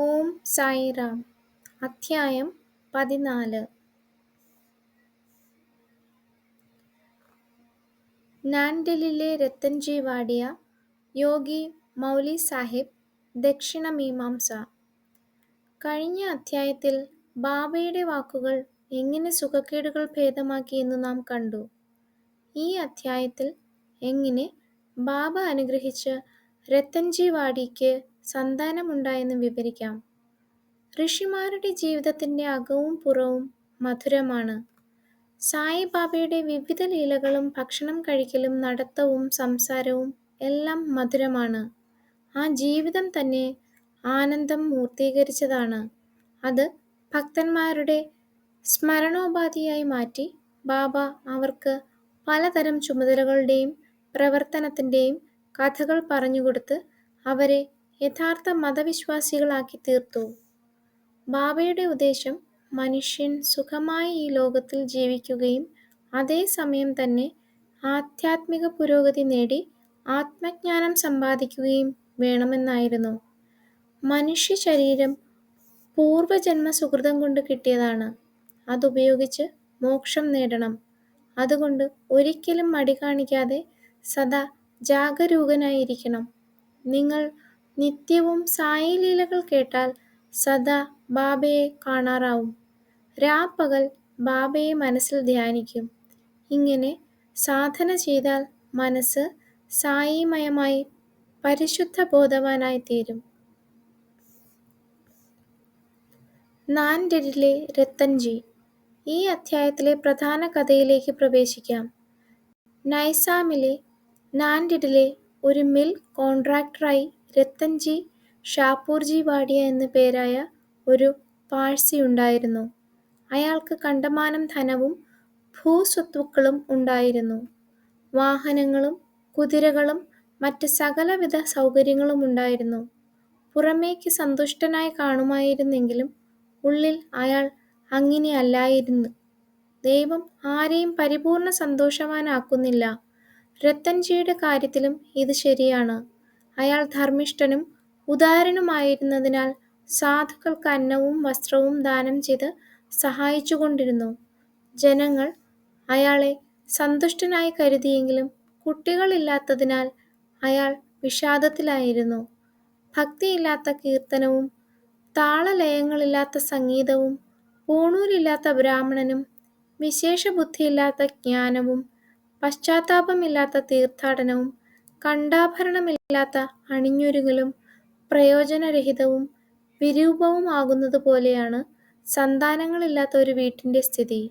ഓം സായിറാം. അധ്യായം പതിനാല്. നാൻഡലിലെ രത്തൻജി വാടിയ യോഗി മൗലി സാഹിബ് ദക്ഷിണ മീമാംസ കഴിഞ്ഞ അധ്യായത്തിൽ ബാബയുടെ വാക്കുകൾ എങ്ങനെ സുഖക്കേടുകൾ ഭേദമാക്കിയെന്ന് നാം കണ്ടു. ഈ അധ്യായത്തിൽ എങ്ങനെ ബാബ അനുഗ്രഹിച്ച് രത്തൻജി വാഡിക്ക് സന്താനമുണ്ടായെന്ന് വിവരിക്കാം. ഋഷിമാരുടെ ജീവിതത്തിന്റെ അകവും പുറവും മധുരമാണ്. സായിബാബയുടെ വിവിധ ലീലകളും ഭക്ഷണം കഴിക്കലും നടത്തവും സംസാരവും എല്ലാം മധുരമാണ്. ആ ജീവിതം തന്നെ ആനന്ദം മൂർത്തീകരിച്ചതാണ്. അത് ഭക്തന്മാരുടെ സ്മരണോപാധിയായി മാറ്റി ബാബ അവർക്ക് പലതരം ചുമതലകളുടെയും പ്രവർത്തനത്തിന്റെയും കഥകൾ പറഞ്ഞുകൊടുത്ത് അവരെ യഥാർത്ഥ മതവിശ്വാസികളാക്കി തീർത്തു ബാബയുടെ ഉദ്ദേശം മനുഷ്യൻ സുഖമായി ഈ ലോകത്തിൽ ജീവിക്കുകയും അതേസമയം തന്നെ ആധ്യാത്മിക പുരോഗതി നേടി ആത്മജ്ഞാനം സമ്പാദിക്കുകയും വേണമെന്നായിരുന്നു. മനുഷ്യ ശരീരം പൂർവജന്മ സുഹൃതം കൊണ്ട് കിട്ടിയതാണ്. അതുപയോഗിച്ച് മോക്ഷം നേടണം. അതുകൊണ്ട് ഒരിക്കലും മടി കാണിക്കാതെ സദാ ജാഗരൂകനായിരിക്കണം. നിങ്ങൾ നിത്യവും സായി ലീലകൾ കേട്ടാൽ സദാ ബാബയെ കാണാറാവും. രാപ്പകൽ ബാബയെ മനസ്സിൽ ധ്യാനിക്കും. ഇങ്ങനെ സാധന ചെയ്താൽ മനസ്സ് സായിമയമായി പരിശുദ്ധ ബോധവാനായി തീരും. നാൻഡരിലെ രത്തൻജി. ഈ അധ്യായത്തിലെ പ്രധാന കഥയിലേക്ക് പ്രവേശിക്കാം. നൈസാമിലെ നാൻഡിഡിലെ ഒരു മിൽ കോൺട്രാക്ടറായി രത്തൻജി ഷാപൂർജി വാടിയ എന്ന പേരായ ഒരു പാഴ്സി ഉണ്ടായിരുന്നു. അയാൾക്ക് കണ്ടമാനം ധനവും ഭൂസ്വത്തുക്കളും ഉണ്ടായിരുന്നു. വാഹനങ്ങളും കുതിരകളും മറ്റ് സകലവിധ സൗകര്യങ്ങളും ഉണ്ടായിരുന്നു. പുറമേക്ക് സന്തുഷ്ടനായി കാണുമായിരുന്നെങ്കിലും ഉള്ളിൽ അയാൾ അങ്ങനെ അല്ലായിരുന്നു. ദൈവം ആരെയും പരിപൂർണ സന്തോഷവാനാക്കുന്നില്ല. രത്തൻജിയുടെ കാര്യത്തിലും ഇത് ശരിയാണ്. അയാൾ ധർമ്മിഷ്ഠനും ഉദാരനുമായിരുന്നതിനാൽ സാധുക്കൾക്ക് അന്നവും വസ്ത്രവും ദാനം ചെയ്ത് സഹായിച്ചുകൊണ്ടിരുന്നു. ജനങ്ങൾ അയാളെ സന്തുഷ്ടനായി കരുതിയെങ്കിലും കുട്ടികളില്ലാത്തതിനാൽ അയാൾ വിഷാദത്തിലായിരുന്നു. ഭക്തിയില്ലാത്ത കീർത്തനവും താളലയങ്ങളില്ലാത്ത സംഗീതവും പൂണൂരില്ലാത്ത ബ്രാഹ്മണനും വിശേഷ ബുദ്ധിയില്ലാത്ത ജ്ഞാനവും പശ്ചാത്താപമില്ലാത്ത തീർത്ഥാടനവും കണ്ടാഭരണമില്ലാത്ത അണിഞ്ഞൊരുങ്ങലും പ്രയോജനരഹിതവും വിരൂപവുമാകുന്നത് പോലെയാണ് സന്താനങ്ങളില്ലാത്ത ഒരു വീട്ടിന്റെ സ്ഥിതി.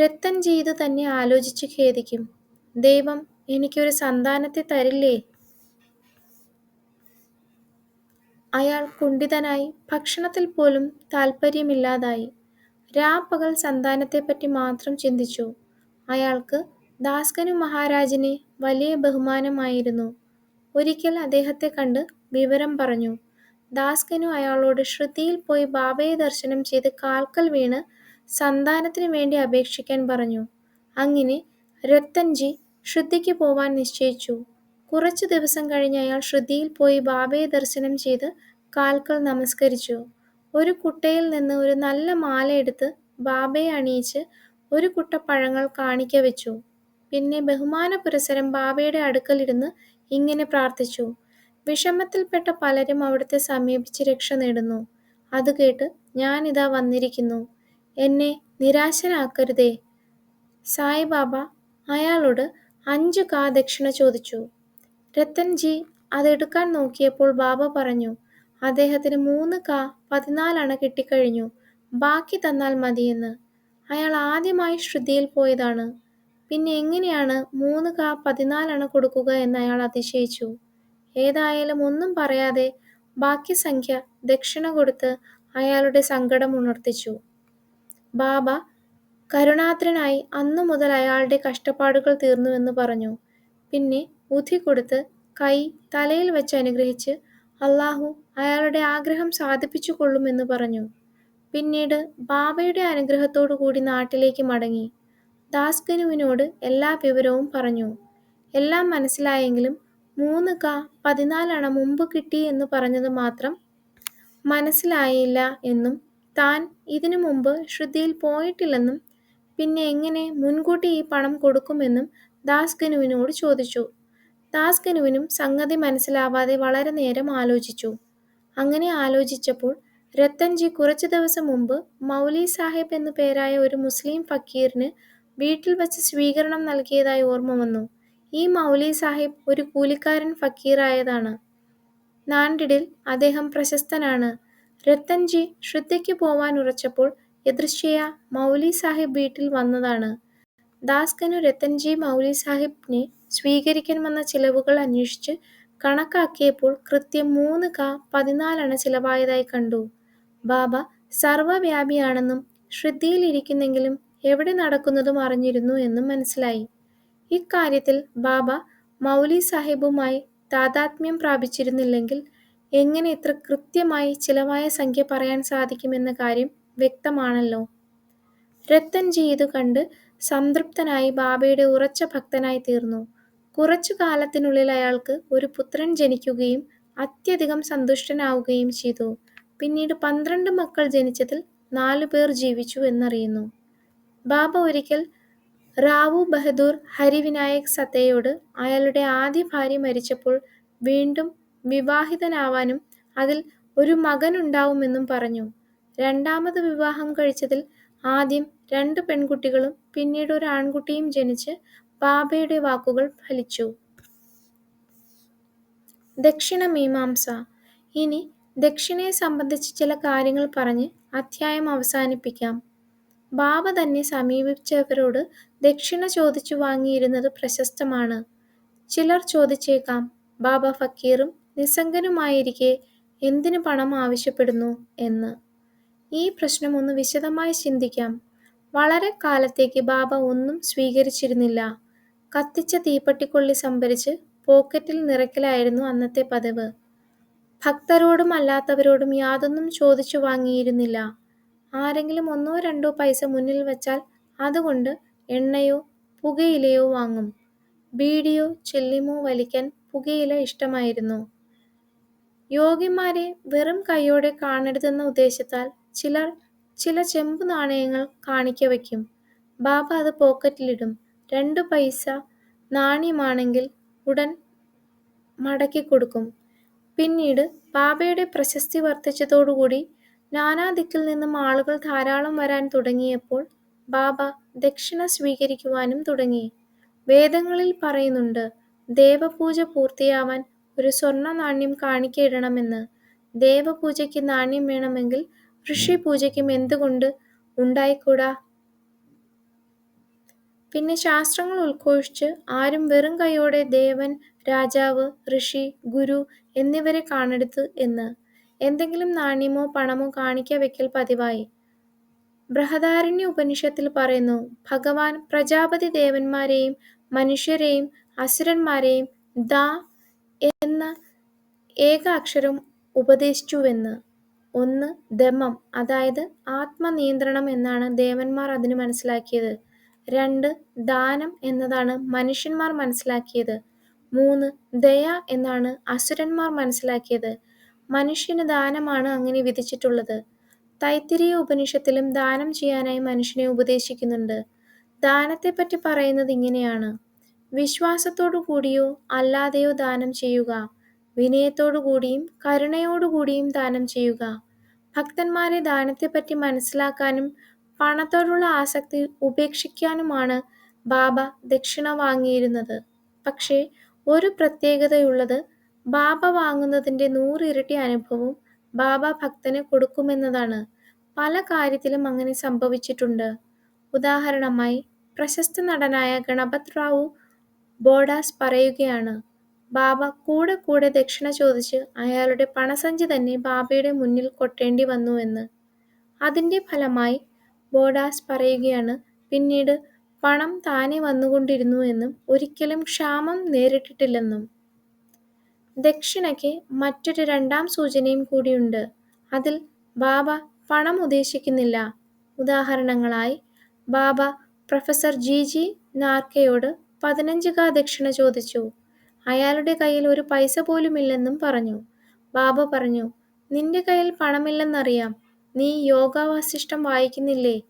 രത്തൻ ചെയ്തു തന്നെ ആലോചിച്ച് ഖേദിക്കും. ദൈവം എനിക്കൊരു സന്താനത്തെ തരില്ലേ? അയാൾ കുണ്ഠിതനായി ഭക്ഷണത്തിൽ പോലും താല്പര്യമില്ലാതായി രാപ്പകൽ സന്താനത്തെപ്പറ്റി മാത്രം ചിന്തിച്ചു. അയാൾക്ക് ദാസ്കനു മഹാരാജിന് വലിയ ബഹുമാനമായിരുന്നു. ഒരിക്കൽ അദ്ദേഹത്തെ കണ്ട് വിവരം പറഞ്ഞു. ദാസ്കനു അയാളോട് ശ്രുതിയിൽ പോയി ബാബയെ ദർശനം ചെയ്ത് കാൽക്കൽ വീണ് സന്താനത്തിനു വേണ്ടി അപേക്ഷിക്കാൻ പറഞ്ഞു. അങ്ങനെ രത്തൻജി ശ്രുതിക്ക് പോവാൻ നിശ്ചയിച്ചു. കുറച്ചു ദിവസം കഴിഞ്ഞ് അയാൾ ശ്രുതിയിൽ പോയി ബാബയെ ദർശനം ചെയ്ത് കാൽക്കൽ നമസ്കരിച്ചു. ഒരു കുട്ടയിൽ നിന്ന് ഒരു നല്ല മാല എടുത്ത് ബാബയെ അണിയിച്ച് ഒരു കുട്ട പഴങ്ങൾ കാണിക്ക വെച്ചു. പിന്നെ ബഹുമാന പുരസരം ബാബയുടെ അടുക്കലിരുന്ന് ഇങ്ങനെ പ്രാർത്ഥിച്ചു. വിഷമത്തിൽപ്പെട്ട പലരും അവിടുത്തെ സമീപിച്ച് രക്ഷ നേടുന്നു. അത് കേട്ട് ഞാനിതാ വന്നിരിക്കുന്നു. എന്നെ നിരാശനാക്കരുതേ. സായിബാബ അയാളോട് അഞ്ചു കാ ദക്ഷിണ ചോദിച്ചു. രത്തൻജി അതെടുക്കാൻ നോക്കിയപ്പോൾ ബാബ പറഞ്ഞു അദ്ദേഹത്തിന് മൂന്ന് കാ പതിനാലണ കിട്ടിക്കഴിഞ്ഞു. ബാക്കി തന്നാൽ മതിയെന്ന്. അയാൾ ആദ്യമായി ശ്രുതിയിൽ പോയതാണ്. പിന്നെ എങ്ങനെയാണ് മൂന്ന് കാ പതിനാലണ കൊടുക്കുക എന്ന് അയാൾ അതിശയിച്ചു. ഏതായാലും ഒന്നും പറയാതെ ബാക്കി സംഖ്യ ദക്ഷിണ കൊടുത്ത് അയാളുടെ സങ്കടം ഉണർത്തിച്ചു. ബാബ കരുണാത്രനായി അന്നു മുതൽ അയാളുടെ കഷ്ടപ്പാടുകൾ തീർന്നുവെന്ന് പറഞ്ഞു. പിന്നെ ഉധി കൊടുത്ത് കൈ തലയിൽ വെച്ച് അനുഗ്രഹിച്ച് അള്ളാഹു അയാളുടെ ആഗ്രഹം സാധിപ്പിച്ചു കൊള്ളുമെന്ന് പറഞ്ഞു. പിന്നീട് ബാബയുടെ അനുഗ്രഹത്തോടു കൂടി നാട്ടിലേക്ക് മടങ്ങി. ദാസ്കനുവിനോട് എല്ലാ വിവരവും പറഞ്ഞു എല്ലാം മനസ്സിലായെങ്കിലും മൂന്ന് ക പതിനാലണ മുമ്പ് കിട്ടി എന്ന് പറഞ്ഞത് മാത്രം മനസ്സിലായില്ല എന്നും താൻ ഇതിനു മുമ്പ് ശ്രുതിയിൽ പോയിട്ടില്ലെന്നും പിന്നെ എങ്ങനെ മുൻകൂട്ടി ഈ പണം കൊടുക്കുമെന്നും ദാസ്കനുവിനോട് ചോദിച്ചു. ദാസ്കനുവിനും സംഗതി മനസ്സിലാവാതെ വളരെ നേരം ആലോചിച്ചു. അങ്ങനെ ആലോചിച്ചപ്പോൾ രത്തൻജി കുറച്ചു ദിവസം മുമ്പ് മൗലി സാഹിബ് എന്നു പേരായ ഒരു മുസ്ലിം ഫക്കീറിന് വീട്ടിൽ വച്ച് സ്വീകരണം നൽകിയതായി ഓർമ്മ വന്നു. ഈ മൗലി സാഹിബ് ഒരു കൂലിക്കാരൻ ഫക്കീറായതാണ്. നാണ്ടിഡിൽ അദ്ദേഹം പ്രശസ്തനാണ്. രത്തൻജി ശ്രദ്ധയ്ക്ക് പോവാൻ ഉറച്ചപ്പോൾ എദൃശ്യ മൗലി സാഹിബ് വീട്ടിൽ വന്നതാണ്. ദാസ്കനു രത്തൻജി മൗലി സാഹിബിനെ സ്വീകരിക്കാൻ വന്ന ചിലവുകൾ അന്വേഷിച്ച് കണക്കാക്കിയപ്പോൾ കൃത്യം മൂന്ന് കാ പതിനാലണ ചിലവായതായി കണ്ടു. ബാബ സർവവ്യാപിയാണെന്നും ശ്രുതിയിൽ ഇരിക്കുന്നെങ്കിലും എവിടെ നടക്കുന്നതും അറിഞ്ഞിരുന്നു എന്നും മനസ്സിലായി. ഇക്കാര്യത്തിൽ ബാബ മൗലി സാഹിബുമായി താതാത്മ്യം പ്രാപിച്ചിരുന്നില്ലെങ്കിൽ എങ്ങനെ ഇത്ര കൃത്യമായി ചിലവായ സംഖ്യ പറയാൻ സാധിക്കുമെന്ന കാര്യം വ്യക്തമാണല്ലോ. രത്തൻജി ഇത് കണ്ട് സംതൃപ്തനായി ബാബയുടെ ഉറച്ച ഭക്തനായി തീർന്നു കുറച്ചു കാലത്തിനുള്ളിൽ അയാൾക്ക് ഒരു പുത്രൻ ജനിക്കുകയും അത്യധികം സന്തുഷ്ടനാവുകയും ചെയ്തു. പിന്നീട് പന്ത്രണ്ട് മക്കൾ ജനിച്ചതിൽ നാലു പേർ ജീവിച്ചു എന്നറിയുന്നു. ബാബ ഒരിക്കൽ റാവു ബഹദൂർ ഹരിവിനായക് സത്തയോട് അയാളുടെ ആദ്യ ഭാര്യ മരിച്ചപ്പോൾ വീണ്ടും വിവാഹിതനാവാനും അതിൽ ഒരു മകൻ മകനുണ്ടാവുമെന്നും പറഞ്ഞു. രണ്ടാമത് വിവാഹം കഴിച്ചതിൽ ആദ്യം രണ്ട് പെൺകുട്ടികളും പിന്നീട് ഒരു ആൺകുട്ടിയും ജനിച്ച് ബാബയുടെ വാക്കുകൾ ഫലിച്ചു. ദക്ഷിണ മീമാംസ ഇനി ദക്ഷിണയെ സംബന്ധിച്ച് ചില കാര്യങ്ങൾ പറഞ്ഞ് അധ്യായം അവസാനിപ്പിക്കാം. ബാബ തന്നെ സമീപിച്ചവരോട് ദക്ഷിണ ചോദിച്ചു വാങ്ങിയിരുന്നത് പ്രശസ്തമാണ്. ചിലർ ചോദിച്ചേക്കാം ബാബ ഫക്കീറും നിസ്സംഗനുമായിരിക്കെ എന്തിനു പണം ആവശ്യപ്പെടുന്നു എന്ന്. ഈ പ്രശ്നം ഒന്ന് വിശദമായി ചിന്തിക്കാം. വളരെ കാലത്തേക്ക് ബാബ ഒന്നും സ്വീകരിച്ചിരുന്നില്ല. കത്തിച്ച തീപ്പട്ടിക്കൊള്ളി സംഭരിച്ച് പോക്കറ്റിൽ നിറയ്ക്കലായിരുന്നു അന്നത്തെ പതിവ്. ഭക്തരോടും അല്ലാത്തവരോടും യാതൊന്നും ചോദിച്ചു വാങ്ങിയിരുന്നില്ല. ആരെങ്കിലും ഒന്നോ രണ്ടോ പൈസ മുന്നിൽ വച്ചാൽ അതുകൊണ്ട് എണ്ണയോ പുകയിലയോ വാങ്ങും. ബീഡിയോ ചെല്ലിമോ വലിക്കാൻ പുകയില ഇഷ്ടമായിരുന്നു. യോഗിമാരെ വെറും കൈയോടെ കാണരുതെന്ന ഉദ്ദേശത്താൽ ചിലർ ചില ചെമ്പുനാണയങ്ങൾ കാണിക്ക വയ്ക്കും. ബാബ അത് പോക്കറ്റിലിടും. രണ്ടു പൈസ നാണ്യമാണെങ്കിൽ ഉടൻ മടക്കി കൊടുക്കും പിന്നീട് ബാബയുടെ പ്രശസ്തി വർദ്ധിച്ചതോടുകൂടി നാനാദിക്കിൽ നിന്നും ആളുകൾ ധാരാളം വരാൻ തുടങ്ങിയപ്പോൾ ബാബ ദക്ഷിണ സ്വീകരിക്കുവാനും തുടങ്ങി. വേദങ്ങളിൽ പറയുന്നുണ്ട് ദേവപൂജ പൂർത്തിയാവാൻ ഒരു സ്വർണ നാണ്യം കാണിക്കയിടണമെന്ന് ദേവപൂജയ്ക്ക് നാണ്യം വേണമെങ്കിൽ ഋഷി പൂജയ്ക്കും എന്തുകൊണ്ട് ഉണ്ടായിക്കൂടാ. പിന്നെ ശാസ്ത്രങ്ങൾ ഉത്ഘോഷിച്ച് ആരും വെറും കൈയോടെ ദേവൻ, രാജാവ്, ഋഷി, ഗുരു എന്നിവരെ കാണരുത് എന്ന്. എന്തെങ്കിലും നാണ്യമോ പണമോ കാണിക്ക വെക്കൽ പതിവായി. ബൃഹദാരണ്യ ഉപനിഷത്തിൽ പറയുന്നു ഭഗവാൻ പ്രജാപതി ദേവന്മാരെയും മനുഷ്യരെയും അസുരന്മാരെയും ദ എന്ന ഏക അക്ഷരം ഉപദേശിച്ചുവെന്ന്. ഒന്ന് ദമം അതായത് ആത്മനിയന്ത്രണം എന്നാണ് ദേവന്മാർ അതിന് മനസ്സിലാക്കിയത്. രണ്ട് ദാനം എന്നതാണ് മനുഷ്യന്മാർ മനസ്സിലാക്കിയത്. മൂന്ന് ദയ എന്നാണ് അസുരന്മാർ മനസ്സിലാക്കിയത്. മനുഷ്യന് ദാനമാണ് അങ്ങനെ വിധിച്ചിട്ടുള്ളത്. തൈത്തിരീയ ഉപനിഷത്തിലും ദാനം ചെയ്യാനായി മനുഷ്യനെ ഉപദേശിക്കുന്നുണ്ട്. ദാനത്തെപ്പറ്റി പറയുന്നത് ഇങ്ങനെയാണ്. വിശ്വാസത്തോടു കൂടിയോ അല്ലാതെയോ ദാനം ചെയ്യുക. വിനയത്തോടു കൂടിയും കരുണയോടുകൂടിയും ദാനം ചെയ്യുക. ഭക്തന്മാരെ ദാനത്തെപ്പറ്റി മനസ്സിലാക്കാനും പണത്തോടുള്ള ആസക്തി ഉപേക്ഷിക്കാനുമാണ് ബാബ ദക്ഷിണ വാങ്ങിയിരുന്നത്. പക്ഷേ ഒരു പ്രത്യേകതയുള്ളത് ബാബ വാങ്ങുന്നതിന്റെ നൂറിരട്ടി അനുഭവം ബാബ ഭക്തന് കൊടുക്കുമെന്നതാണ്. പല കാര്യത്തിലും അങ്ങനെ സംഭവിച്ചിട്ടുണ്ട്. ഉദാഹരണമായി പ്രശസ്ത നടനായ ഗണപത് റാവു ബോഡാസ് പറയുകയാണ് ബാബ കൂടെ കൂടെ ദക്ഷിണ ചോദിച്ച് അയാളുടെ പണസഞ്ചി തന്നെ ബാബയുടെ മുന്നിൽ കൊട്ടേണ്ടി വന്നു എന്ന്. അതിന്റെ ഫലമായി ബോഡാസ് പറയുകയാണ് പിന്നീട് പണം താനെ വന്നുകൊണ്ടിരുന്നു എന്നും ഒരിക്കലും ക്ഷാമം നേരിട്ടിട്ടില്ലെന്നും. ദക്ഷിണയ്ക്ക് മറ്റൊരു രണ്ടാം സൂചനയും കൂടിയുണ്ട്. അതിൽ ബാബ പണം ഉദ്ദേശിക്കുന്നില്ല. ഉദാഹരണങ്ങളായി ബാബ പ്രൊഫസർ ജി. ജി. നാർക്കയോട് പതിനഞ്ച് കാ ദക്ഷിണ ചോദിച്ചു. അയാളുടെ കയ്യിൽ ഒരു പൈസ പോലുമില്ലെന്നും പറഞ്ഞു. ബാബ പറഞ്ഞു നിന്റെ കയ്യിൽ പണമില്ലെന്നറിയാം നീ യോഗാവാസിഷ്ടം വായിക്കുന്നില്ലേ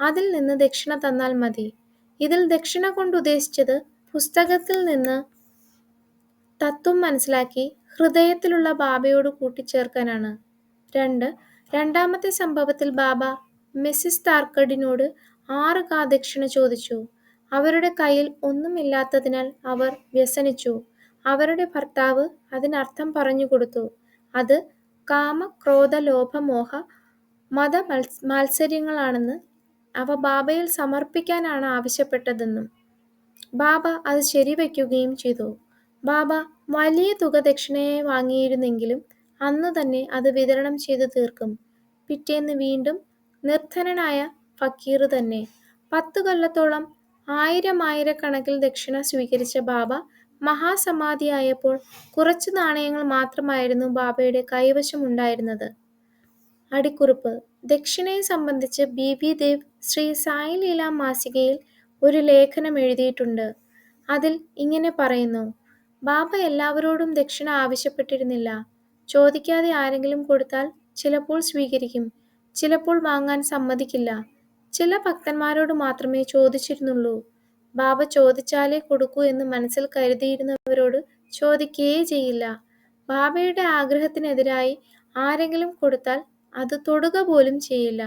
അതിൽ നിന്ന് ദക്ഷിണ തന്നാൽ മതി ഇതിൽ ദക്ഷിണ കൊണ്ട് ഉദ്ദേശിച്ചത് പുസ്തകത്തിൽ നിന്ന് തത്വം മനസ്സിലാക്കി ഹൃദയത്തിലുള്ള ബാബയോട് കൂട്ടിച്ചേർക്കാനാണ്. രണ്ട് രണ്ടാമത്തെ സംഭവത്തിൽ ബാബ മിസ്സിസ് താർക്കഡിനോട് ആറ് കാദക്ഷിണ ചോദിച്ചു. അവരുടെ കയ്യിൽ ഒന്നുമില്ലാത്തതിനാൽ അവർ വ്യസനിച്ചു. അവരുടെ ഭർത്താവ് അതിനർത്ഥം പറഞ്ഞു കൊടുത്തു. അത് കാമ ക്രോധ ലോഭമോഹ മത മത്സര്യങ്ങളാണെന്ന് അവ ബാബയിൽ സമർപ്പിക്കാനാണ് ആവശ്യപ്പെട്ടതെന്നും ബാബ അത് ശരിവയ്ക്കുകയും ചെയ്തു. ബാബ വലിയ തുക ദക്ഷിണയായി വാങ്ങിയിരുന്നെങ്കിലും അന്ന് തന്നെ അത് വിതരണം ചെയ്തു തീർക്കും. പിറ്റേന്ന് വീണ്ടും നിർധനനായ ഫക്കീർ തന്നെ പത്തു കൊല്ലത്തോളം ആയിരം ആയിരക്കണക്കിൽ ദക്ഷിണ സ്വീകരിച്ച ബാബ മഹാസമാധിയായപ്പോൾ കുറച്ച് നാണയങ്ങൾ മാത്രമായിരുന്നു ബാബയുടെ കൈവശം ഉണ്ടായിരുന്നത്. അടിക്കുറിപ്പ്. ദക്ഷിണയെ സംബന്ധിച്ച് ബി. വി. ദേവ് ശ്രീ സായി ലീല മാസികയിൽ ഒരു ലേഖനം എഴുതിയിട്ടുണ്ട്. അതിൽ ഇങ്ങനെ പറയുന്നു. ബാബ എല്ലാവരോടും ദക്ഷിണ ആവശ്യപ്പെട്ടിരുന്നില്ല. ചോദിക്കാതെ ആരെങ്കിലും കൊടുത്താൽ ചിലപ്പോൾ സ്വീകരിക്കും ചിലപ്പോൾ വാങ്ങാൻ സമ്മതിക്കില്ല. ചില ഭക്തന്മാരോട് മാത്രമേ ചോദിച്ചിരുന്നുള്ളൂ. ബാബ ചോദിച്ചാലേ കൊടുക്കൂ എന്ന് മനസ്സിൽ കരുതിയിരുന്നവരോട് ചോദിക്കുകയേ ചെയ്യില്ല. ബാബയുടെ ആഗ്രഹത്തിനെതിരായി ആരെങ്കിലും കൊടുത്താൽ അത് തൊടുക പോലും ചെയ്യില്ല.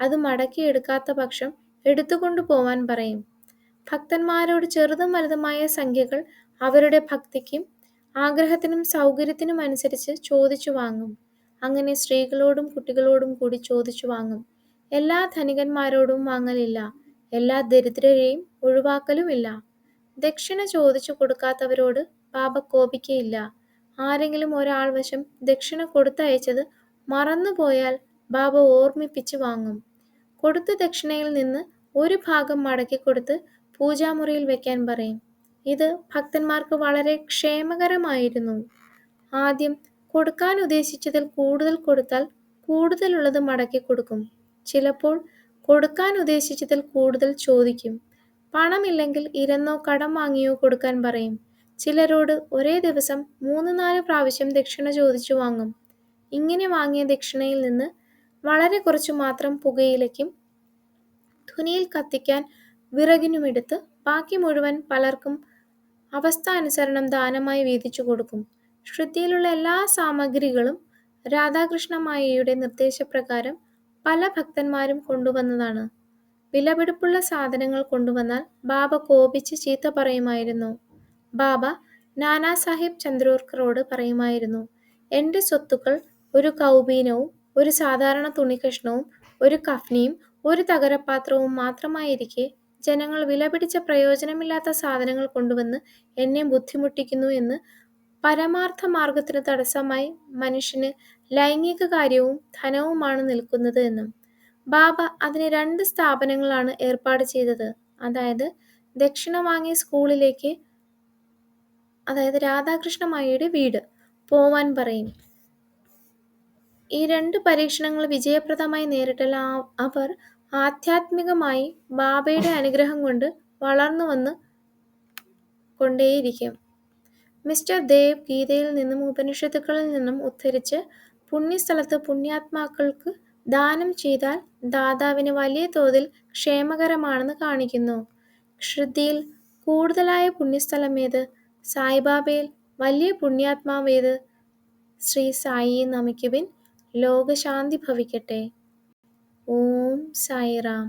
അത് മടക്കിയെടുക്കാത്ത പക്ഷം എടുത്തുകൊണ്ടു പോവാൻ പറയും. ഭക്തന്മാരോട് ചെറുതും വലുതുമായ സംഖ്യകൾ അവരുടെ ഭക്തിക്കും ആഗ്രഹത്തിനും സൗകര്യത്തിനും അനുസരിച്ച് ചോദിച്ചു വാങ്ങും. അങ്ങനെ സ്ത്രീകളോടും കുട്ടികളോടും കൂടി ചോദിച്ചു വാങ്ങും. എല്ലാ ധനികന്മാരോടും വാങ്ങലില്ല. എല്ലാ ദരിദ്രരെയും ഒഴിവാക്കലുമില്ല. ദക്ഷിണ ചോദിച്ചു കൊടുക്കാത്തവരോട് ബാബ കോപിക്കയില്ല ആരെങ്കിലും ഒരാൾ വശം ദക്ഷിണ കൊടുത്തയച്ചത് മറന്നുപോയാൽ ബാബ ഓർമ്മിപ്പിച്ച് വാങ്ങും. കൊടുത്ത ദക്ഷിണയിൽ നിന്ന് ഒരു ഭാഗം മടക്കി കൊടുത്ത് പൂജാമുറിയിൽ വെക്കാൻ പറയും. ഇത് ഭക്തന്മാർക്ക് വളരെ ക്ഷേമകരമായിരുന്നു. ആദ്യം കൊടുക്കാൻ ഉദ്ദേശിച്ചതിൽ കൂടുതൽ കൊടുത്താൽ കൂടുതലുള്ളത് മടക്കി കൊടുക്കും. ചിലപ്പോൾ കൊടുക്കാൻ ഉദ്ദേശിച്ചതിൽ കൂടുതൽ ചോദിക്കും. പണമില്ലെങ്കിൽ ഇരന്നോ കടം വാങ്ങിയോ കൊടുക്കാൻ പറയും. ചിലരോട് ഒരേ ദിവസം മൂന്ന് നാല് പ്രാവശ്യം ദക്ഷിണ ചോദിച്ചു വാങ്ങും. ഇങ്ങനെ വാങ്ങിയ ദക്ഷിണയിൽ നിന്ന് വളരെ കുറച്ചു മാത്രം പുകയിലേക്കും ധുനിയിൽ കത്തിക്കാൻ വിറകിനുമെടുത്ത് ബാക്കി മുഴുവൻ പലർക്കും അവസ്ഥാനുസരണം ദാനമായി വീതിച്ചു കൊടുക്കും. ശ്രുതിയിലുള്ള എല്ലാ സാമഗ്രികളും രാധാകൃഷ്ണമായയുടെ നിർദ്ദേശപ്രകാരം പല ഭക്തന്മാരും കൊണ്ടുവന്നതാണ്. വിലപിടിപ്പുള്ള സാധനങ്ങൾ കൊണ്ടുവന്നാൽ ബാബ കോപിച്ച് ചീത്ത പറയുമായിരുന്നു. ബാബ നാനാ സാഹിബ് ചന്ദ്രോർക്കറോട് പറയുമായിരുന്നു എന്റെ സ്വത്തുക്കൾ ഒരു കൗബീനവും ഒരു സാധാരണ തുണിക്കഷ്ണവും ഒരു കഫ്നിയും ഒരു തകരപാത്രവും മാത്രമായിരിക്കെ ജനങ്ങൾ വിലപിടിച്ച പ്രയോജനമില്ലാത്ത സാധനങ്ങൾ കൊണ്ടുവന്ന് എന്നെ ബുദ്ധിമുട്ടിക്കുന്നു എന്ന് പരമാർത്ഥ മാർഗത്തിന് തടസ്സമായി മനുഷ്യന് ലൈംഗിക കാര്യവും ധനവുമാണ് നിൽക്കുന്നത് എന്നും. ബാബ അതിന് രണ്ട് സ്ഥാപനങ്ങളാണ് ഏർപ്പാട് ചെയ്തത്. അതായത് ദക്ഷിണ വാങ്ങിയ സ്കൂളിലേക്ക് അതായത് രാധാകൃഷ്ണ മായയുടെ വീട് പോവാൻ പറയും. ഈ രണ്ട് പരീക്ഷണങ്ങൾ വിജയപ്രദമായി നേരിട്ടാൽ അവർ ആധ്യാത്മികമായി ബാബയുടെ അനുഗ്രഹം കൊണ്ട് വളർന്നു വന്ന് കൊണ്ടേയിരിക്കും. മിസ്റ്റർ ദേവ് ഗീതയിൽ നിന്നും ഉപനിഷത്തുക്കളിൽ നിന്നും ഉദ്ധരിച്ച് പുണ്യസ്ഥലത്ത് പുണ്യാത്മാക്കൾക്ക് ദാനം ചെയ്താൽ ദാതാവിന് വലിയ തോതിൽ ക്ഷേമകരമാണെന്ന് കാണിക്കുന്നു. ശ്രുതിയിൽ കൂടുതലായ പുണ്യസ്ഥലം ഏത്? സായിബാബയിൽ വലിയ പുണ്യാത്മാവേത് ശ്രീ സായിയെ നമിക്കുവിൻ ലോകശാന്തി ഭവിക്കട്ടെ. ഓം സായിറാം